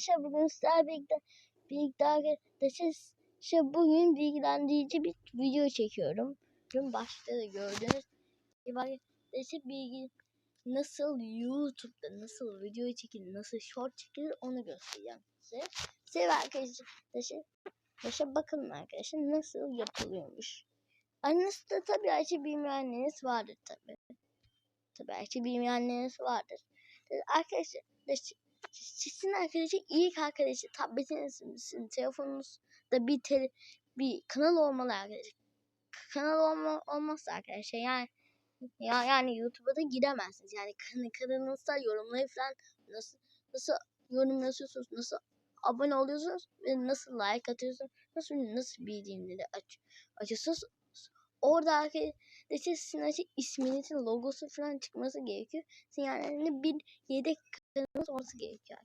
arkadaşlar bugün sizlerle birlikte birlikte arkadaşlar işte bugün bilgilendirici bir video çekiyorum. Dün başta da gördünüz. Arkadaşlar bilgi nasıl YouTube'da nasıl video çekilir, nasıl short çekilir onu göstereceğim size. Size arkadaşlar arkadaşlar bakın arkadaşlar nasıl yapılıyormuş. Annesi tabii her şey bilmeyenleriniz vardır tabii. Tabii şey bilmeyenleriniz vardır. Arkadaşlar sizin arkadaşlar ilk arkadaşı tabletinizin telefonunuzda bir tele, bir kanal olmalı arkadaşlar. Kanal olma, olmazsa arkadaşlar yani ya yani YouTube'a da giremezsiniz. Yani kan kanalınızda yorumları falan nasıl nasıl yorum yazıyorsunuz, nasıl abone oluyorsunuz ve nasıl like atıyorsunuz, nasıl nasıl bildirimleri aç açıyorsunuz. Orada arkadaşlar sizin isminizin logosu falan çıkması gerekiyor. Sizin yani bir yedek kanalınız olması gerekiyor.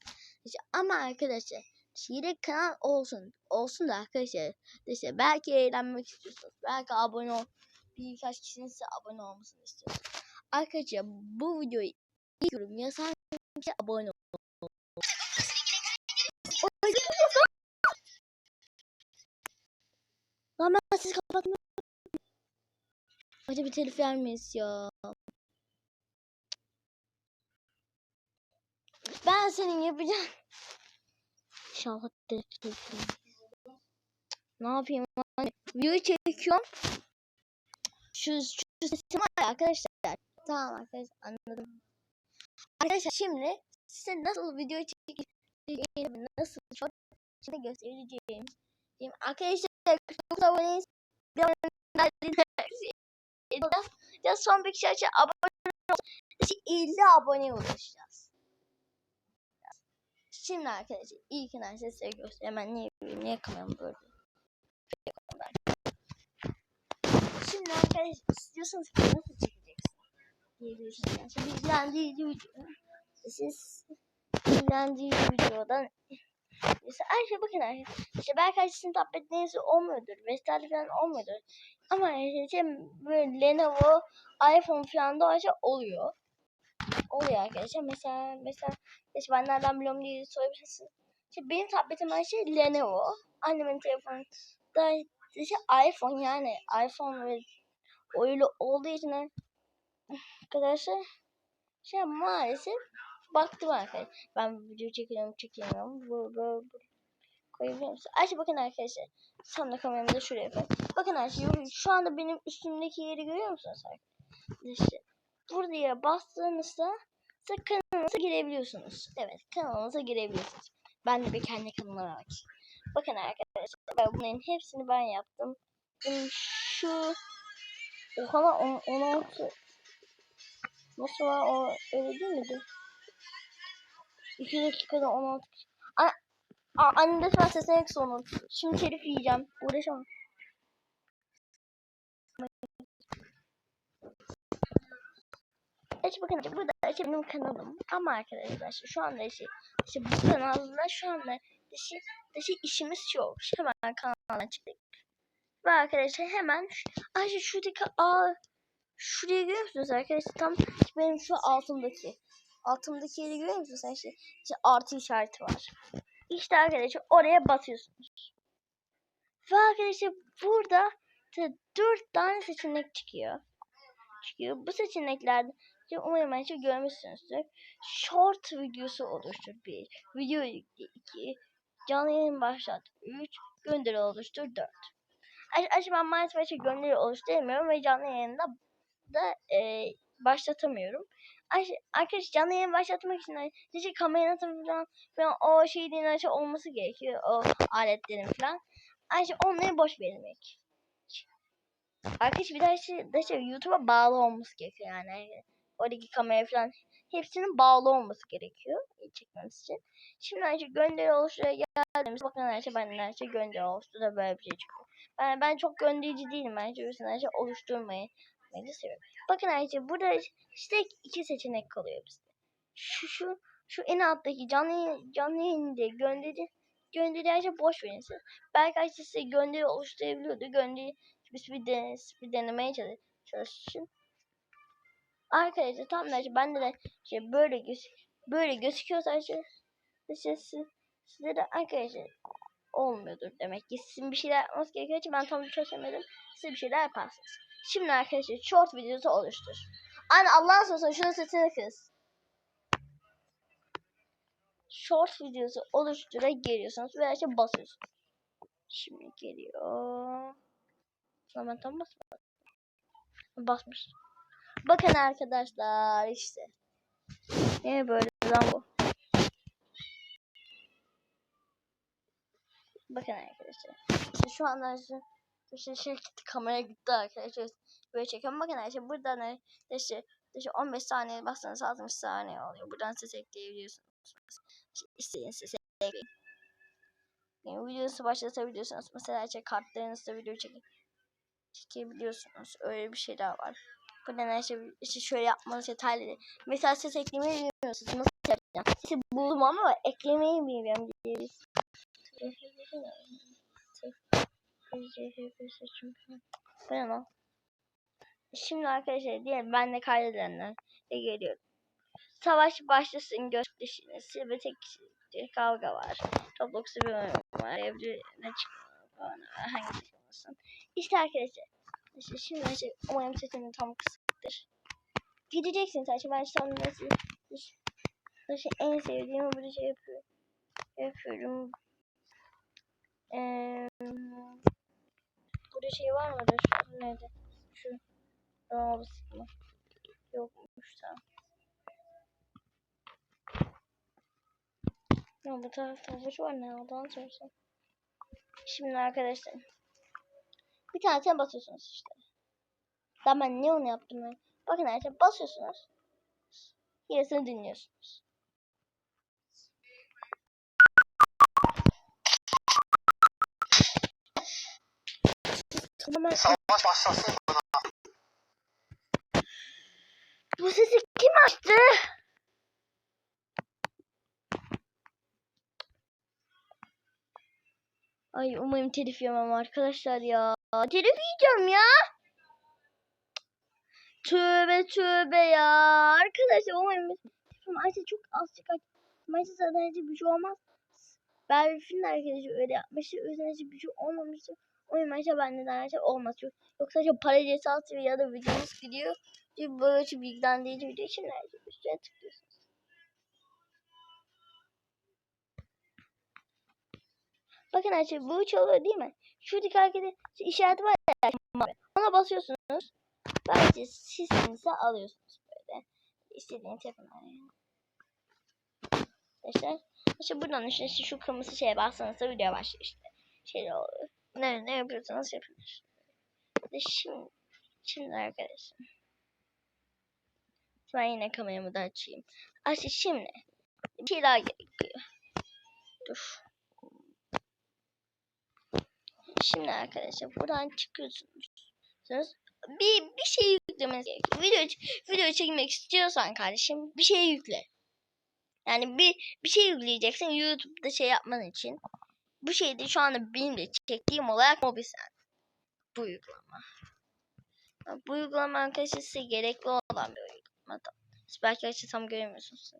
İşte ama arkadaşlar yedek kanal olsun. Olsun da arkadaşlar. İşte belki eğlenmek istiyorsunuz. Belki abone ol. Birkaç kişinin size abone olmasını istiyorsunuz. Arkadaşlar bu videoyu ilk yorum yazan kişi abone olun. Lan ben sizi kapatmıyorum. Hadi bir telif vermeyiz ya. Ben senin yapacağım. İnşallah telif Ne yapayım? Video çekiyorum. Şu, şu sesim var ya arkadaşlar. Tamam arkadaşlar anladım. Arkadaşlar şimdi size nasıl video çekeceğimi, nasıl short şimdi göstereceğim. Şimdi arkadaşlar 49 aboneyiz. Bir ya son bir kişi abone olsun. 50 abone ulaşacağız. Şimdi arkadaşlar ilk arkadaşlar size göstereyim. Hemen niye niye kameramı böyle Şimdi arkadaşlar istiyorsanız ki nasıl çekeceksin diyebilirsiniz. Yani şimdi bilgilendirici video. Siz bilgilendirici videodan Mesela Ayşe bakın Ayşe. İşte belki Ayşe'nin tablet neyse olmuyordur. Vesaire falan olmuyordur. Ama işte böyle Lenovo, iPhone falan da Ayşe oluyor. Oluyor arkadaşlar. Mesela mesela işte ben nereden biliyorum diye sorabilirsiniz. İşte benim tabletim Ayşe Lenovo. Annemin telefonu da işte iPhone yani iPhone ve öyle olduğu için arkadaşlar şey maalesef baktım arkadaşlar. Ben video çekiyorum çekemiyorum. Bu böyle koyabilir misin? Ayşe bakın arkadaşlar. Tam da kameramı da şuraya koy. Bakın arkadaşlar şu anda benim üstümdeki yeri görüyor musunuz arkadaşlar? Buraya bastığınızda kanalınıza girebiliyorsunuz. Evet kanalınıza girebiliyorsunuz. Ben de bir kendi kanalıma bakayım. Bakın arkadaşlar bunların hepsini ben yaptım. Şu Oha 16 Nasıl var o öyle değil miydi? 2 dakikada 16 kişi. Ana, anne lütfen sesini eksi. Şimdi telif yiyeceğim. Uğraşamam. Evet bakın burada işte benim kanalım. Ama arkadaşlar şu anda işte, işte bu kanalda şu anda dışı, dışı işimiz yok. Hemen kanaldan çıktık. Ve arkadaşlar hemen Ayşe şuradaki a şuraya görüyor musunuz arkadaşlar? Tam benim şu altımdaki altımdaki yeri görüyor musunuz? İşte, işte artı işareti var. İşte arkadaşlar oraya basıyorsunuz. Ve arkadaşlar burada dört tane seçenek çıkıyor. Çıkıyor. Bu seçeneklerde umarım ben çok görmüşsünüzdür. Short videosu oluştur. Bir. Video yükle. iki. Canlı yayın başlat. Üç. Gönderi oluştur. Dört. Acaba maalesef gönderi oluşturamıyorum ve canlı yayında da e, başlatamıyorum. Arkadaş canlı yayın başlatmak için işte kamera falan, falan o şeylerin açı olması gerekiyor. O aletlerin falan. Ayrıca onları boş vermek. Arkadaş bir daha şey, şey YouTube'a bağlı olması gerekiyor yani. Oradaki kamera falan hepsinin bağlı olması gerekiyor çekmemiz için. Şimdi ayrıca gönderi oluşturuya geldiğimiz bakın ayrıca ben ayrıca gönderi oluşturuda böyle bir şey çıkıyor. Ben, ben çok gönderici değilim bence. O yüzden ayrıca oluşturmayı yapmayı seviyorum. Bakın ayrıca burada işte iki seçenek kalıyor bizde. Şu şu şu en alttaki canlı canlı yayında gönderi gönderi ayrıca boş verin siz. Belki ayrıca size gönderi oluşturabiliyordu. Gönderi biz bir, de, bir denemeye çalışın. Arkadaşlar tam da ben de şey böyle göz böyle gözüküyor sadece. İşte Size de arkadaşlar olmuyordur demek ki. Sizin bir şeyler yapmanız gerekiyor ki ben tam çözemedim. Siz bir şeyler yaparsınız. Şimdi arkadaşlar short videosu oluştur. Anne Allah'ın sözü şunun sesini kız. Short videosu oluştura geliyorsunuz ve işte basıyorsunuz. Şimdi geliyor. Ama tam basmadım. Basmış. Bakın arkadaşlar işte. Ne böyle lan bu? Bakın arkadaşlar. İşte şu anda işte, işte şey gitti kamera gitti arkadaşlar. Böyle çekiyorum. Bakın arkadaşlar buradan ne- işte, işte 15 saniye bassanız 60 saniye oluyor. Buradan ses ekleyebiliyorsunuz. İşte istediğiniz sesi ekleyin. Yani videosu başlatabiliyorsunuz. Mesela işte kartlarınızda video çekin çekebiliyorsunuz. Öyle bir şey daha var. Bu nedenle işte, işte şöyle yapmanız yeterli. Mesela ses eklemeyi bilmiyorsunuz. Nasıl yapacağım? Sesi buldum ama eklemeyi bilmiyorum. Bu ne lan? Şimdi arkadaşlar diyelim ben de kaydedenler de geliyorum. Savaş başlasın gösterişiniz. Ve tek kişilik kavga var. Roblox'ta bir oyun var. Evde ne çıkıyor. Hangisi olmasın. İşte arkadaşlar. İşte şimdi işte, umarım sesim tam kısıktır. Gideceksiniz arkadaşlar. Ben şu anda nasıl, nasıl en sevdiğim bir şey yapıyorum. Yapıyorum. Ee, burada şey var mıdır? Şu nerede? Şu. Aa, mı? Yokmuş tamam. Ya bu tarafta havuç var ne Allah'ını seversen. Şimdi arkadaşlar. Bir tanesine basıyorsunuz işte. Daha ben ne onu yaptım ben. Bakın arkadaşlar basıyorsunuz. Yarısını dinliyorsunuz. Tamamen Savaş başlasın. Bu sesi kim açtı? Ay umarım telif yemem arkadaşlar ya. Telif yiyeceğim ya. Tövbe tövbe ya. Arkadaşlar umarım Ayşe çok az çıkar. Ayşe zaten hiç bir şey olmaz. Berfin de arkadaşlar öyle yapmıştı. O yüzden hiç bir şey olmamıştı. Umarım Ayşe benden Ayşe olmaz. Çok- Yoksa çok para cezası ya da videomuz gidiyor. Çünkü böyle çok bilgilendirici video için Ayşe üstüne tıklıyorsunuz. Bakın Ayşe bu üç oluyor değil mi? Şuradaki hareketi işareti var ya. Ona basıyorsunuz. Böylece sesinizi alıyorsunuz böyle. İstediğiniz yapın. Arkadaşlar. İşte buradan işte şu kırmızı şeye bassanız da video başlıyor işte. Şey oluyor. Ne, ne yapıyorsanız yapın. İşte şimdi, şimdi arkadaşlar. Ben yine kameramı da açayım. Ayşe şimdi bir şey daha gerekiyor. Dur. Şimdi arkadaşlar buradan çıkıyorsunuz. Bir, bir şey yüklemeniz gerekiyor. Video, video çekmek istiyorsan kardeşim bir şey yükle. Yani bir, bir şey yükleyeceksin YouTube'da şey yapman için. Bu şey de şu anda benim de çektiğim olarak Mobisen. Bu uygulama. Bu uygulama arkadaşlar size gerekli olan bir uygulama. Belki açı tam göremiyorsunuz.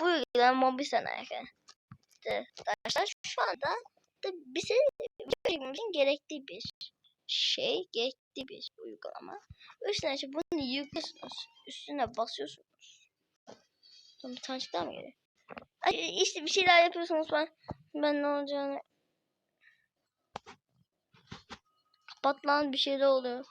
Bu uygulama Mobisen arkadaşlar. Şu anda da bize çekmemizin gerektiği bir şey, gerekli bir uygulama. Üstüne işte bunu yüklüyorsunuz. Üstüne basıyorsunuz. Tane çıktı mı? Ay, İşte bir şeyler yapıyorsunuz ben ben ne olacağını kapat bir şeyler oluyor.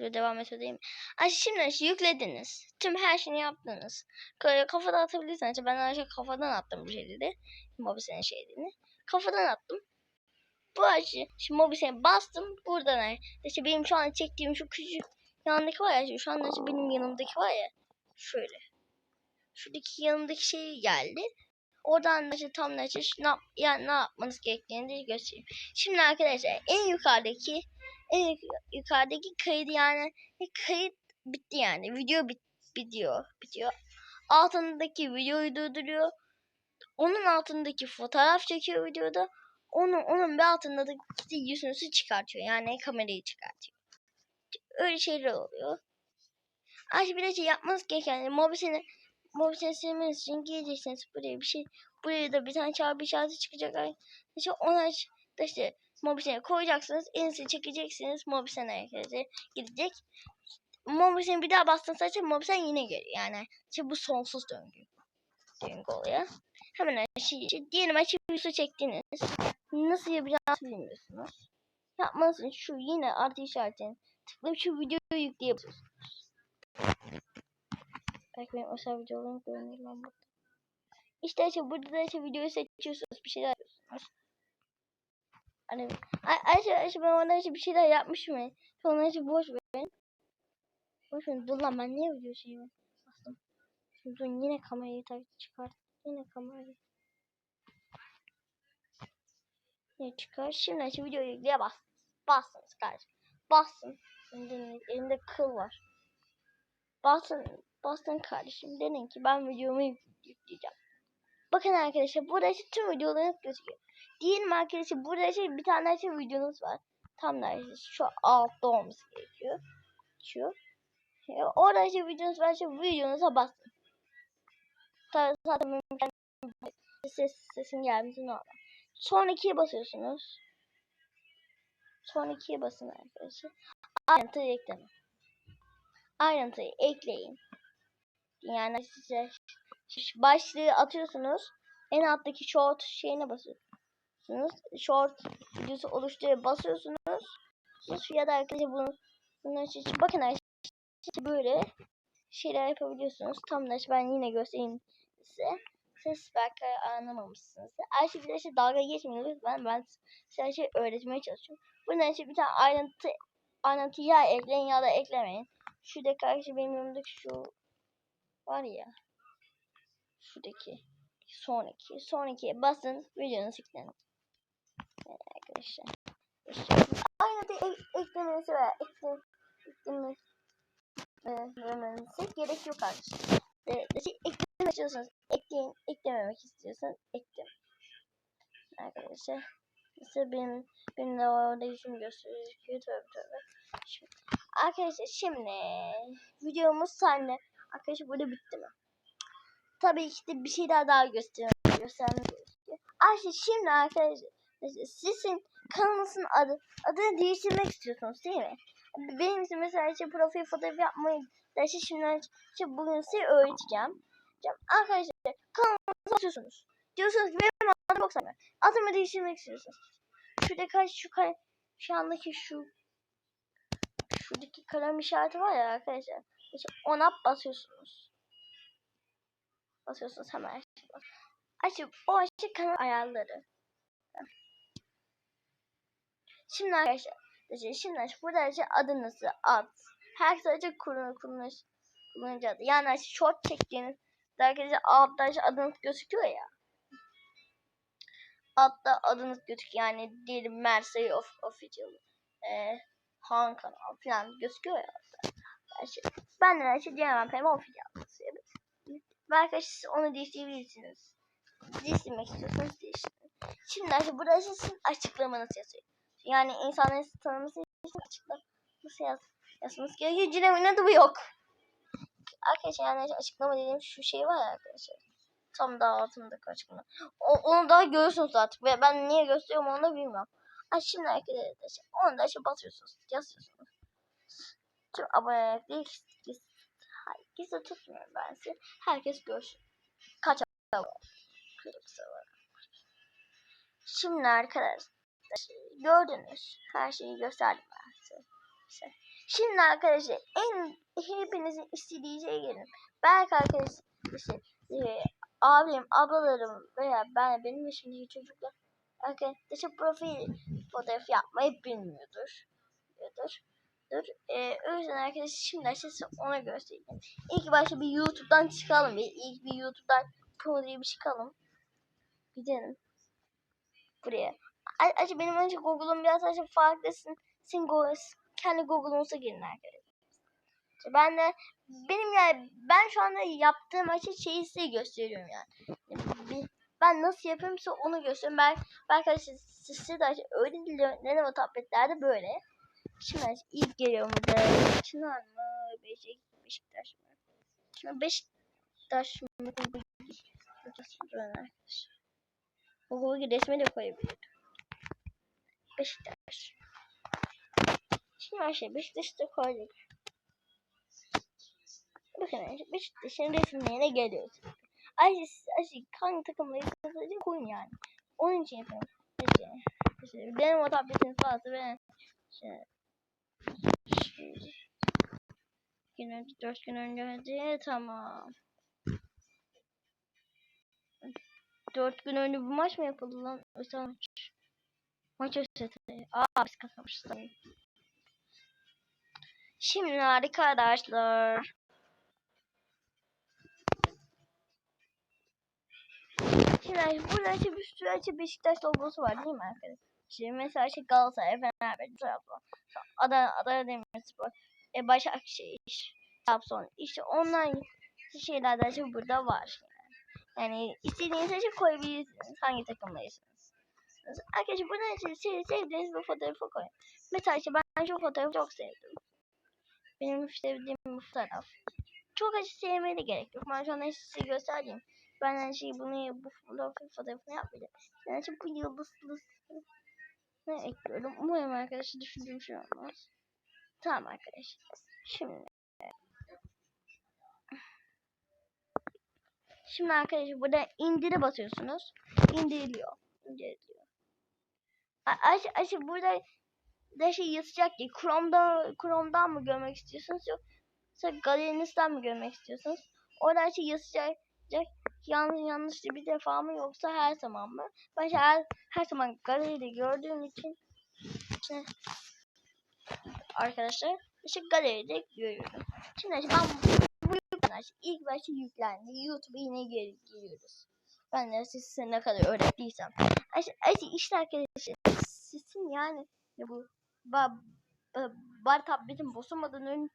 Böyle devam ediyor değil mi? Ay şimdi yüklediniz. Tüm her şeyini yaptınız. Böyle kafadan atabilirsiniz. Ben şey kafadan attım bu şeyleri. Mobise'nin şeylerini. Kafadan attım. Bu açı. Şimdi Mobise'ye bastım. Buradan işte benim şu an çektiğim şu küçük yanındaki var ya. Şu anda benim yanımdaki var ya. Şöyle. Şuradaki yanımdaki şey geldi. Oradan da işte tam da işte ne, yap, yani ne yapmanız gerektiğini de göstereyim. Şimdi arkadaşlar en yukarıdaki en yuk- yukarıdaki kaydı yani e, kayıt bitti yani. Video bit, bitiyor. Bitiyor. Altındaki videoyu durduruyor. Onun altındaki fotoğraf çekiyor videoda. Onun onun bir altında da yüzünüzü çıkartıyor. Yani kamerayı çıkartıyor. Öyle şeyler oluyor. Ayrıca bir de şey yapmanız gereken yani Mobis'in Mobisini silmeniz için geleceksiniz buraya bir şey. Buraya da bir tane çarpı işareti çıkacak. İşte ona da işte mobisini koyacaksınız. Elinizi çekeceksiniz. Mobisen harekete gidecek. Mobisini bir daha bastığınız sadece mobisen yine geliyor. Yani işte bu sonsuz döngü. Döngü oluyor. Hemen şey, diyelim açı çektiniz. Nasıl yapacağınızı bilmiyorsunuz. Yapmanız şu yine artı işaretini tıklayıp şu videoyu yükleyebiliyorsunuz. Belki benim özel videolarım görünür lan burada. İşte işte burada da işte videoyu seçiyorsunuz. Bir şeyler yapıyorsunuz. Hani Ayşe Ayşe ben ona işte bir şeyler yapmışım ya. Sonra işte boş verin. Boş verin. Dur lan ben niye video şeyimi bastım. Şimdi yine kamerayı tak çıkart. Yine kamerayı. Ne çıkar? Şimdi işte videoyu yükleye bas. Bastınız kardeşim. Bastın. Şimdi elimde kıl var. Bastın. Bastın kardeşim. Denin ki ben videomu yükleyeceğim. Bakın arkadaşlar burada işte tüm videolarınız gözüküyor. Diyelim arkadaşlar burada işte bir tane işte videonuz var. Tam da şu altta olması gerekiyor. Şu. Ya orada işte videonuz var. İşte videonuza basın. Tabii zaten benim ses, sesin gelmesi normal. Sonrakiye basıyorsunuz. Sonrakiye basın arkadaşlar. Ayrıntıyı ekleme. Ayrıntıyı ekleyin. Yani size başlığı atıyorsunuz. En alttaki short şeyine basıyorsunuz. Short videosu oluşturuyor basıyorsunuz. Ya da arkadaşlar bunu bunun için bakın arkadaşlar böyle şeyler yapabiliyorsunuz. Tam da ben yine göstereyim size. Siz belki anlamamışsınız. Ayşe bir de işte dalga geçmeyin lütfen. Ben size her şeyi öğretmeye çalışıyorum. Bundan işte bir tane ayrıntı ayrıntı ya ekleyin ya da eklemeyin. Şuradaki arkadaşlar benim yanımdaki şu var ya. Şuradaki sonraki sonraki basın videonun yüklenin. Evet arkadaşlar. İşte ayrıntı ek, eklemesi veya ekle, eklemesi gerek yok arkadaşlar. E, şey, eklemek istiyorsanız ekleyin, eklememek istiyorsanız ekleyin. Arkadaşlar. Mesela benim, benim de orada yüzüm gösteriyor. Tövbe tövbe. Şimdi, arkadaşlar şimdi videomuz sahne. Arkadaşlar burada bitti mi? Tabii ki de bir şey daha daha gösteriyorum. Göstermek gerekiyor. Arkadaşlar şimdi arkadaşlar sizin kanalınızın adı adını değiştirmek istiyorsunuz değil mi? Benim için mesela işte profil fotoğrafı yapmayı da işte şimdi işte bugün size öğreteceğim. Arkadaşlar kanalınızı atıyorsunuz. Diyorsunuz benim adım yok sana. Adımı değiştirmek istiyorsunuz. Şurada kaç şu kare, şu andaki şu şuradaki kalem işareti var ya arkadaşlar. İşte ona basıyorsunuz. Basıyorsunuz hemen. Açıp o açık kanal ayarları. Şimdi arkadaşlar şimdi burada işte adınızı ad. Herkes açık kullanır kullanır kullanıcı adı. Yani işte short çektiğiniz arkadaşlar altta işte adınız gözüküyor ya. Altta adınız gözüküyor yani diyelim Mersey of Official. Ee, Han kanal falan gözüküyor ya. İşte, ben de işte diyemem Pema Official. Ve arkadaşlar siz onu değiştirebilirsiniz. Değiştirmek istiyorsanız değiştirin. Şimdi işte burada sizin açıklamanız yazıyor. Yani insanların sizi tanıması için açıklaması yaz, yazmanız gerekiyor. Cinemin adı bu yok. Arkadaşlar yani açıklama dediğim şu şey var ya arkadaşlar. Tam da altındaki açıklama. O, onu da görürsünüz artık. Ve ben niye gösteriyorum onu da bilmiyorum. Ha, şimdi arkadaşlar onu da işte basıyorsunuz. Yazıyorsunuz. Tüm abonelikleri gizli tutmuyorum ben size. Herkes görsün. Kaç abone. Şimdi arkadaşlar gördünüz. Her şeyi gösterdim size. Şimdi arkadaşlar en hepinizin istediği şeye gelin. Belki arkadaşlar işte, e, abim, ablalarım veya ben benim yaşımdaki çocuklar arkadaşlar profil fotoğrafı yapmayı bilmiyordur. Bilmiyordur. Ee, o yüzden arkadaşlar şimdi size ona göstereyim. İlk başta bir YouTube'dan çıkalım. Bir, ilk bir YouTube'dan pro diye bir çıkalım. Gidelim. Buraya. Acaba benim önce Google'um biraz acaba farklısın. Google, kendi Google'unuza girin arkadaşlar. Ben de benim yani ben şu anda yaptığım açı şeyi size gösteriyorum yani. Ben nasıl yapıyorumsa onu gösteriyorum. Ben, ben arkadaşlar size de öyle değil. Lenovo tabletlerde böyle. Şimdi ilk geliyor burada. Çınar mı? Beşik, Beşiktaş mı? Şimdi beş Beşiktaş arkadaşlar. Mugugi resmi de koyabilirim. Beşiktaş. Şimdi her şey Beşiktaş'ta koyduk. Bakın arkadaşlar Beşiktaş'ın resimlerine geliyoruz. Ay, ay hangi takımları sadece koyun yani. Onun için yapıyorum. İşte, işte benim o tabletin sırası ve işte, gün önce, dört gün önce hadi tamam. Dört gün önce bu maç mı yapıldı lan? Özel maç. Maç özetleri. Aa biz kazanmışız. Şimdi arkadaşlar. Şimdi burada işte bir sürü işte Beşiktaş logosu var değil mi arkadaşlar? Şimdi mesela işte Galatasaray, Fenerbahçe, Trabzon, Adana, Adana Demirspor, e, Başakşehir, Trabzon. İşte onlar şeyler de işte burada var. Yani, yani istediğiniz şey koyabilirsiniz. Hangi takımdaysınız. Arkadaşlar burada işte sev, sevdiğiniz bir fotoğrafı koyun. Mesela işte ben şu fotoğrafı çok sevdim. Benim sevdiğim bu fotoğraf. Çok acı sevmeye de gerek yok. Ben şu an size göstereyim. Ben her şeyi bunu bu fotoğrafını yapmayacağım. Yani şimdi bu yıldızlı ne ekliyorum. Umarım arkadaşlar düşündüğüm şey olmaz. Tamam arkadaşlar. Şimdi Şimdi arkadaşlar burada indire basıyorsunuz. İndiriliyor. İndiriliyor. Aş, aş, burada da şey yazacak ki Chrome'dan, Chrome'dan mı görmek istiyorsunuz yoksa galerinizden mi görmek istiyorsunuz? Orada şey yazacak yanlış yanlış bir defa mı yoksa her zaman mı? Ben her, her zaman galeride gördüğüm için arkadaşlar işte galeride görüyorum. Şimdi ben bu ilk başta yüklendi. YouTube'a yine geri giriyoruz. Ben de size ne kadar öğrettiysem. İşte, arkadaşlar sizin yani bu ba, ba, bari tabletin bozulmadan ön,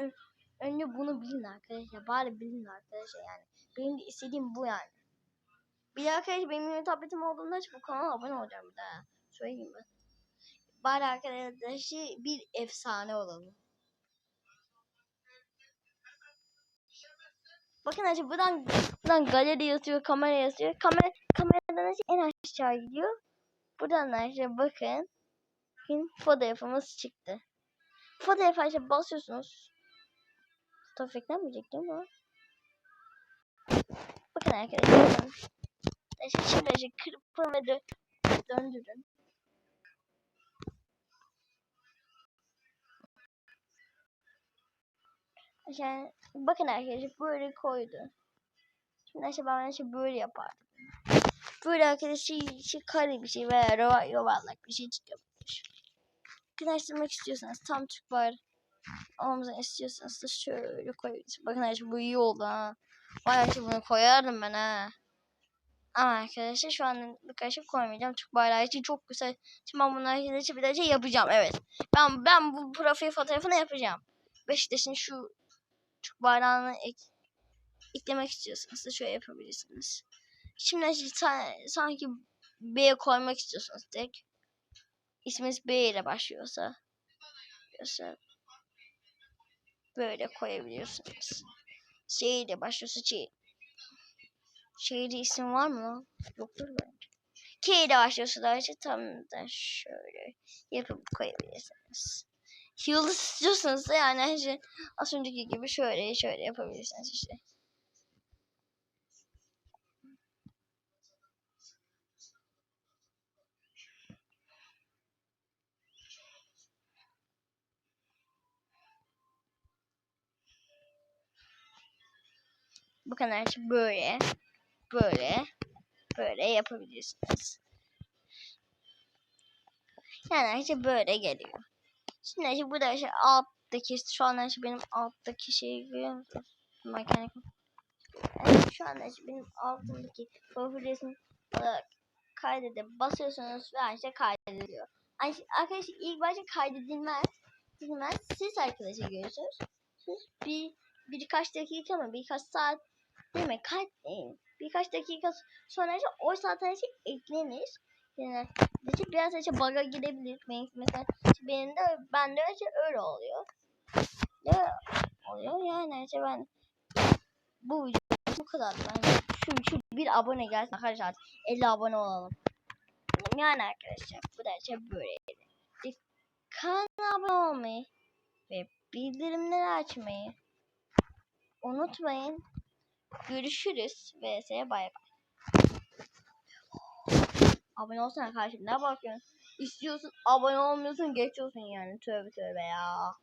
ön, önce bunu bilin arkadaşlar. Bari bilin arkadaşlar yani. Benim de istediğim bu yani. Bir de arkadaşlar benim yeni tabletim olduğunda bu kanala abone olacağım bir daha. Söyleyeyim mi? Bari arkadaşlar bir efsane olalım. Bakın arkadaşlar buradan, buradan galeri yazıyor, kamera yazıyor. Kamera, kameradan en aşağı gidiyor. Buradan arkadaşlar bakın. Bakın fotoğrafımız çıktı. Fotoğrafı arkadaşlar basıyorsunuz. Fotoğraf eklenmeyecek değil mi? Bakın arkadaşlar. Şimdi işte kırpın ve dö döndürün. Yani bakın arkadaşlar böyle koydu. Şimdi işte ben işte böyle yapardım. Böyle arkadaşlar şey, kare bir şey veya yuvarlak bir şey çıkabilir. Yakınlaştırmak istiyorsanız tam Türk var olmasını istiyorsanız da şöyle koyabilirsiniz. Bakın arkadaşlar bu iyi oldu ha. Bayağı şey bunu koyardım ben ha. Ama arkadaşlar şu an birkaç şey koymayacağım. Türk bayrağı için çok güzel. Şimdi ben bunları için bir de şey yapacağım. Evet. Ben ben bu profil fotoğrafını yapacağım. Beşiktaş'ın şu Türk bayrağını ek, eklemek istiyorsanız da şöyle yapabilirsiniz. Şimdi sanki B'ye koymak istiyorsanız tek isminiz B ile başlıyorsa mesela böyle koyabiliyorsunuz. C ile başlıyorsa C. Şehirde isim var mı? Yoktur bence. K ile başlıyorsa da işte tam da şöyle yapıp koyabilirsiniz. Yıldız istiyorsanız da yani işte az önceki gibi şöyle şöyle yapabilirsiniz işte. Her şey böyle, böyle, böyle yapabilirsiniz. Yani şey böyle geliyor. Şimdi işte burada işte alttaki şu an işte benim alttaki şeyi görüyor musunuz? Mekanik. Yani şu an işte benim altındaki profil resmi olarak kaydedip basıyorsunuz ve işte kaydediliyor. Arkadaşlar ilk başta kaydedilmez. Edilmez. Siz arkadaşlar görüyorsunuz. Siz bir birkaç dakika mı birkaç saat değil mi? Kaç değil. Birkaç dakika sonra işte o şey eklenir. Yani işte biraz işte bug'a girebilir. Mesela benim de ben de işte öyle oluyor. Ne oluyor yani işte ben bu Bu kadar. Ben şu, şu bir abone gelsin arkadaşlar. 50 abone olalım. Yani arkadaşlar bu da şey böyleydi. Kanala abone olmayı ve bildirimleri açmayı unutmayın. Görüşürüz. VS bay bay. Abone olsana kardeşim ne bakıyorsun? İstiyorsun abone olmuyorsun geçiyorsun yani tövbe tövbe ya.